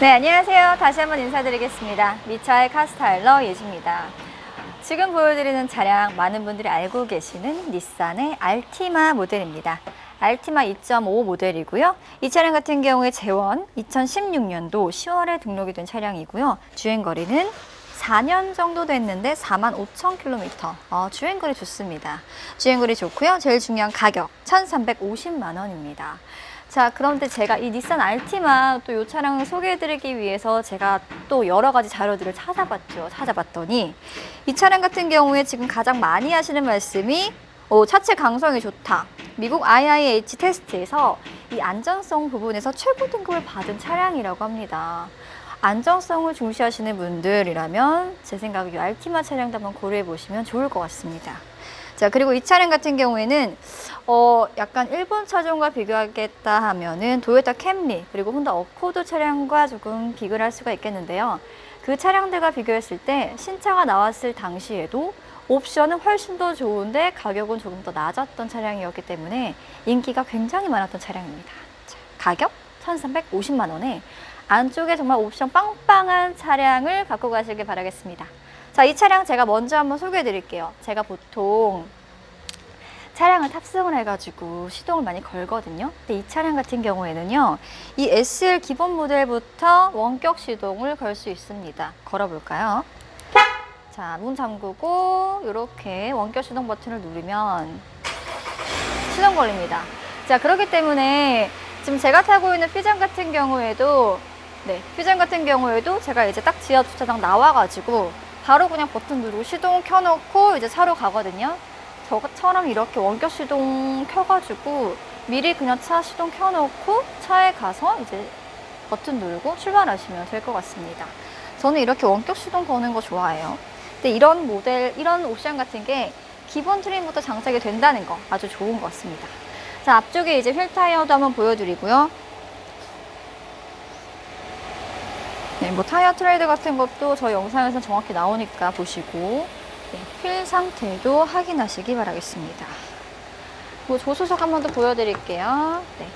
네, 안녕하세요. 다시 한번 인사드리겠습니다. 미차의 카스타일러 예지입니다. 지금 보여드리는 차량 많은 분들이 알고 계시는 닛산의 알티마 모델입니다. 알티마 2.5 모델이고요. 이 차량 같은 경우에 재원 2016년도 10월에 등록이 된 차량이고요. 주행 거리는 4년 정도 됐는데 4만 5천 킬로미터. 어, 주행거리 좋습니다. 주행거리 좋고요. 제일 중요한 가격 1,350만 원입니다. 자, 그런데 제가 이 닛산 알티마 또이 차량을 소개해드리기 위해서 제가 또 여러 가지 자료들을 찾아봤죠. 찾아봤더니 이 차량 같은 경우에 지금 가장 많이 하시는 말씀이 어, 차체 강성이 좋다. 미국 IIH 테스트에서 이 안전성 부분에서 최고 등급을 받은 차량이라고 합니다. 안정성을 중시하시는 분들이라면 제 생각에 이 알티마 차량도 한번 고려해 보시면 좋을 것 같습니다. 자, 그리고 이 차량 같은 경우에는 어, 약간 일본 차종과 비교하겠다 하면은 도요타 캠리 그리고 혼다 어코드 차량과 조금 비교를 할 수가 있겠는데요. 그 차량들과 비교했을 때 신차가 나왔을 당시에도 옵션은 훨씬 더 좋은데 가격은 조금 더 낮았던 차량이었기 때문에 인기가 굉장히 많았던 차량입니다. 자, 가격 1,350만 원에 안쪽에 정말 옵션 빵빵한 차량을 갖고 가시길 바라겠습니다. 자, 이 차량 제가 먼저 한번 소개해 드릴게요. 제가 보통 차량을 탑승을 해가지고 시동을 많이 걸거든요. 근데 이 차량 같은 경우에는요, 이 SL 기본 모델부터 원격 시동을 걸 수 있습니다. 걸어볼까요? 자, 문 잠그고 이렇게 원격 시동 버튼을 누르면 시동 걸립니다. 자, 그렇기 때문에 지금 제가 타고 있는 퓨전 같은 경우에도 네, 퓨전 같은 경우에도 제가 이제 딱 지하 주차장 나와가지고 바로 그냥 버튼 누르고 시동 켜놓고 이제 차로 가거든요. 저처럼 이렇게 원격 시동 켜가지고 미리 그냥 차 시동 켜놓고 차에 가서 이제 버튼 누르고 출발하시면 될 것 같습니다. 저는 이렇게 원격 시동 거는 거 좋아해요. 근데 이런 모델, 이런 옵션 같은 게 기본 트림부터 장착이 된다는 거 아주 좋은 것 같습니다. 자, 앞쪽에 이제 휠 타이어도 한번 보여드리고요. 네, 뭐 타이어 트레이드 같은 것도 저희 영상에서 정확히 나오니까 보시고 네, 휠 상태도 확인하시기 바라겠습니다. 뭐 조수석 한 번 더 보여드릴게요. 네.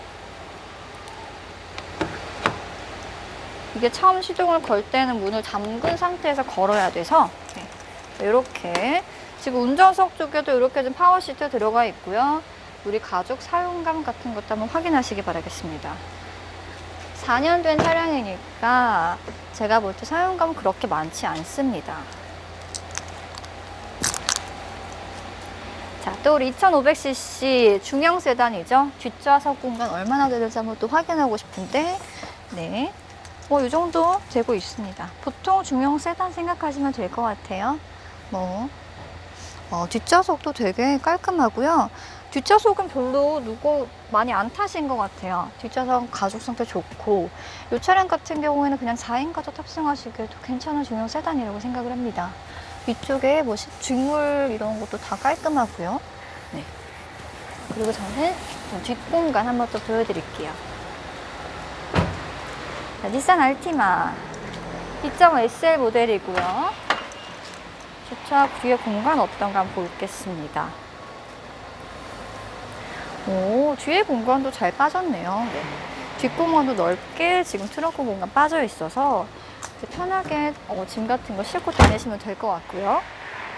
이게 처음 시동을 걸 때는 문을 잠근 상태에서 걸어야 돼서 네, 이렇게 지금 운전석 쪽에도 이렇게 좀 파워 시트 들어가 있고요. 우리 가족 사용감 같은 것도 한번 확인하시기 바라겠습니다. 4년 된 차량이니까 제가 볼 때 사용감은 그렇게 많지 않습니다. 자, 또 우리 2500cc 중형 세단이죠. 뒷좌석 공간 얼마나 되는지 한번 또 확인하고 싶은데, 네. 뭐, 이 정도 되고 있습니다. 보통 중형 세단 생각하시면 될 것 같아요. 뭐, 어, 뒷좌석도 되게 깔끔하고요. 뒷좌석은 별로 누구 많이 안 타신 것 같아요. 뒷좌석 가죽 상태 좋고 이 차량 같은 경우에는 그냥 4인 가족 탑승하시기에도 괜찮은 중형 세단이라고 생각을 합니다. 위쪽에 뭐 시- 직물 이런 것도 다 깔끔하고요. 네. 그리고 저는 좀 뒷공간 한번 또 보여드릴게요. 자, 닛산 알티마 2.SL 모델이고요. 주차 뒤에 공간 어떤가 한번 보겠습니다. 오, 뒤에 공간도 잘 빠졌네요. 네. 뒷공간도 넓게 지금 트렁크 공간 빠져 있어서 편하게 어, 짐 같은 거 싣고 다니시면 될 것 같고요.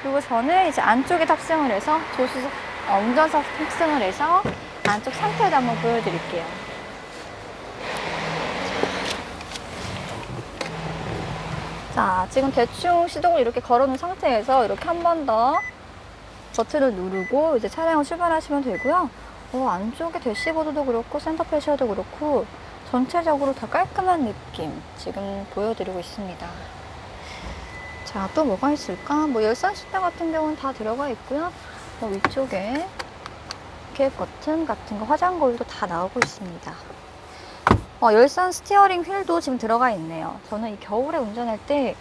그리고 저는 이제 안쪽에 탑승을 해서 조수석, 어, 운전석 탑승을 해서 안쪽 상태도 한번 보여드릴게요. 자, 지금 대충 시동을 이렇게 걸어놓은 상태에서 이렇게 한 번 더 버튼을 누르고 이제 차량을 출발하시면 되고요. 어, 안쪽에 대시보드도 그렇고 센터 패셔도 그렇고 전체적으로 다 깔끔한 느낌 지금 보여드리고 있습니다. 자, 또 뭐가 있을까? 뭐 열선 시트 같은 경우는 다 들어가 있고요. 뭐 위쪽에 이렇게 버튼 같은 거 화장 거울도 다 나오고 있습니다. 어, 열선 스티어링 휠도 지금 들어가 있네요. 저는 이 겨울에 운전할 때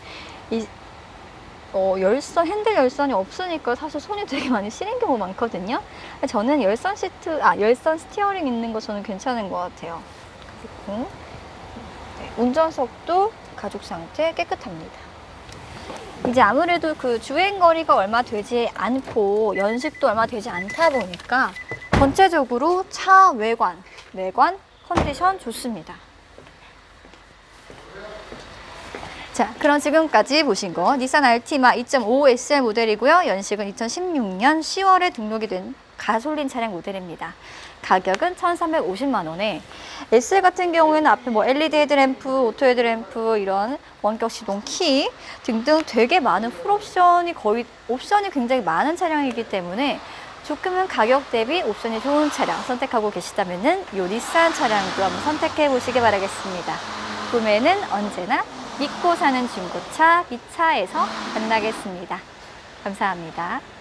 이 어, 열선, 핸들 열선이 없으니까 사실 손이 되게 많이 시린 경우 많거든요. 저는 열선 시트, 아, 열선 스티어링 있는 거 저는 괜찮은 것 같아요. 그리고 네, 운전석도 가죽 상태 깨끗합니다. 이제 아무래도 그 주행 거리가 얼마 되지 않고 연식도 얼마 되지 않다 보니까 전체적으로 차 외관, 외관 컨디션 좋습니다. 자, 그럼 지금까지 보신 거 닛산 알티마 2.5 SL 모델이고요. 연식은 2016년 10월에 등록이 된 가솔린 차량 모델입니다. 가격은 1,350만 원에 SL 같은 경우에는 앞에 뭐 LED 헤드램프, 오토 헤드램프 이런 원격 시동 키 등등 되게 많은 풀옵션이 거의 옵션이 굉장히 많은 차량이기 때문에 조금은 가격 대비 옵션이 좋은 차량 선택하고 계시다면은 요 닛산 차량도 한번 선택해 보시기 바라겠습니다. 구매는 언제나 믿고 사는 중고차 미차에서 만나겠습니다. 감사합니다.